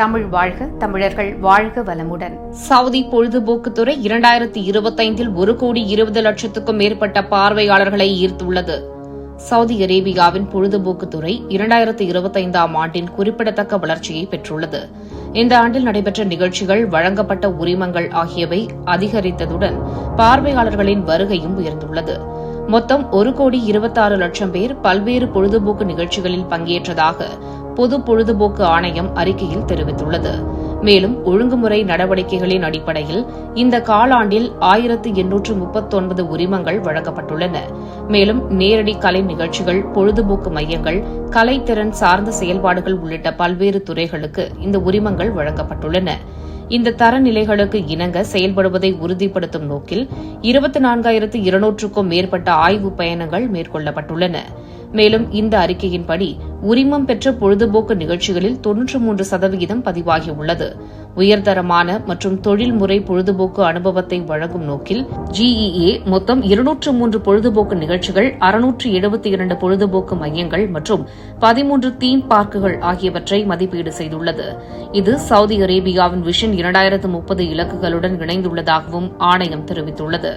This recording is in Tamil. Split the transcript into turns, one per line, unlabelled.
தமிழ் வாழ்க தமிழர்கள் வாழ்க வளமுடன்.
சவுதி பொழுதுபோக்குத்துறை இரண்டாயிரத்தி இருபத்தைந்தில் ஒரு கோடி இருபது லட்சத்துக்கும் மேற்பட்ட பார்வையாளர்களை ஈர்த்துள்ளது. சவுதி அரேபியாவின் பொழுதுபோக்குத்துறை இரண்டாயிரத்தி இருபத்தைந்தாம் ஆண்டின் குறிப்பிடத்தக்க வளர்ச்சியை பெற்றுள்ளது. இந்த ஆண்டில் நடைபெற்ற நிகழ்ச்சிகள் வழங்கப்பட்ட உரிமங்கள் ஆகியவை அதிகரித்ததுடன் பார்வையாளர்களின் வருகையும் உயர்ந்துள்ளது. மொத்தம் ஒரு கோடி இருபத்தாறு லட்சம் பேர் பல்வேறு பொழுதுபோக்கு நிகழ்ச்சிகளில் பங்கேற்றதாக பொது பொழுதுபோக்கு ஆணையம் அறிக்கையில் தெரிவித்துள்ளது. மேலும் ஒழுங்குமுறை நடவடிக்கைகளின் அடிப்படையில் இந்த காலாண்டில் ஆயிரத்து எண்ணூற்று முப்பத்தொன்பது உரிமங்கள் வழங்கப்பட்டுள்ளன. மேலும் நேரடி கலை நிகழ்ச்சிகள் பொழுதுபோக்கு மையங்கள் கலைத்திறன் சார்ந்த செயல்பாடுகள் உள்ளிட்ட பல்வேறு துறைகளுக்கு இந்த உரிமங்கள் வழங்கப்பட்டுள்ளன. இந்த தரநிலைகளுக்கு இணங்க செயல்படுவதை உறுதிப்படுத்தும் நோக்கில் இருபத்தி நான்காயிரத்து இருநூற்றுக்கும் மேற்பட்ட ஆய்வு பயணங்கள் மேற்கொள்ளப்பட்டுள்ளன. மேலும் இந்த அறிக்கையின்படி உரிமம் பெற்ற பொழுதுபோக்கு நிகழ்ச்சிகளில் தொன்னூற்று மூன்று சதவிகிதம் பதிவாகியுள்ளது. உயர்தரமான மற்றும் தொழில்முறை பொழுதுபோக்கு அனுபவத்தை வழங்கும் நோக்கில் ஜிஇஏ மொத்தம் இருநூற்று மூன்று பொழுதுபோக்கு நிகழ்ச்சிகள் அறுநூற்று எழுபத்தி இரண்டு பொழுதுபோக்கு மையங்கள் மற்றும் பதிமூன்று தீம் பார்க்குகள் ஆகியவற்றை மதிப்பீடு செய்துள்ளது. இது சவுதி அரேபியாவின் விஷன் இரண்டாயிரத்து முப்பது இலக்குகளுடன் இணைந்துள்ளதாகவும் ஆணையம் தெரிவித்துள்ளது.